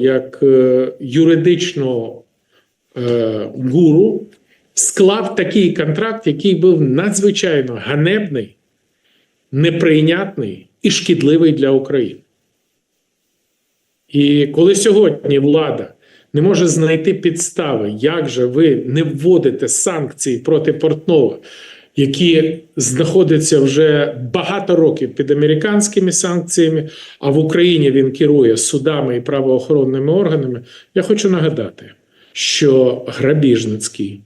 як е, юридичного е, гуру склав такий контракт, який був надзвичайно ганебний, неприйнятний і шкідливий для України. І коли сьогодні влада не може знайти підстави, як же ви не вводите санкції проти Портнова, які знаходяться вже багато років під американськими санкціями, а в Україні він керує судами і правоохоронними органами, я хочу нагадати, що грабіжницький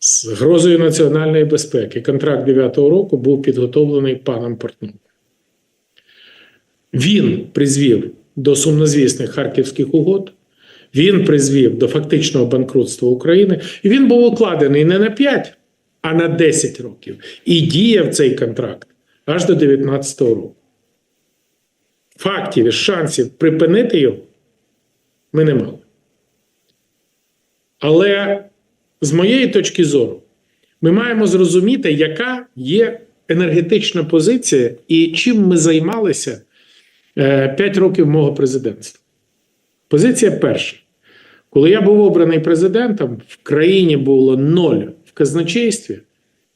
з грозою національної безпеки контракт 9-го року був підготовлений паном Портновим. Він призвів до сумнозвісних харківських угод. Він призвів до фактичного банкрутства України, і він був укладений не на 5, а на 10 років. І діяв цей контракт аж до 2019 року. Фактів і шансів припинити його ми не мали. Але з моєї точки зору, ми маємо зрозуміти, яка є енергетична позиція і чим ми займалися 5 років мого президентства. Позиція перша. Коли я був обраний президентом, в країні було ноль казначействі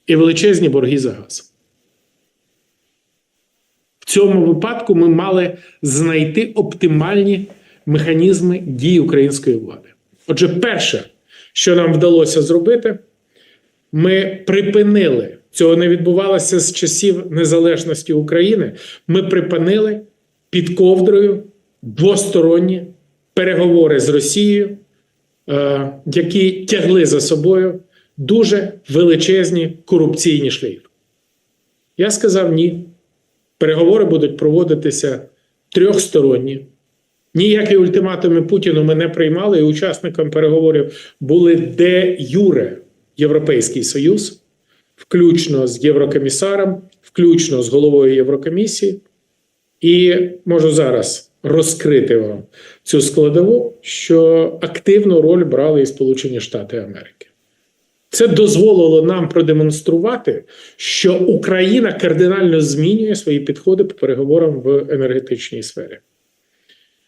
і величезні борги за газ. В цьому випадку ми мали знайти оптимальні механізми дії української влади. Отже, перше, що нам вдалося зробити, ми припинили цього не відбувалося з часів незалежності України. Ми припинили під ковдрою двосторонні переговори з Росією, е, які тягли за собою дуже величезні корупційні шлейфи. Я сказав ні. Переговори будуть проводитися трьохсторонні. Ніякі ультиматуми Путіну ми не приймали, і учасником переговорів були де Юре Європейський Союз, включно з Єврокомісаром, включно з головою Єврокомісії. І можу зараз розкрити вам цю складову, що активну роль брали і Сполучені Штати Америки. Це дозволило нам продемонструвати, що Україна кардинально змінює свої підходи по переговорам в енергетичній сфері.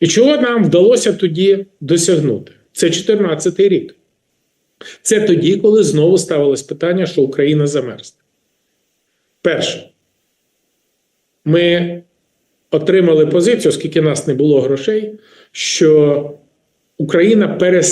І чого нам вдалося тоді досягнути? Це 2014 рік. Це тоді, коли знову ставилось питання, що Україна замерзне. Перше, ми отримали позицію, оскільки нас не було грошей, що Україна перестала.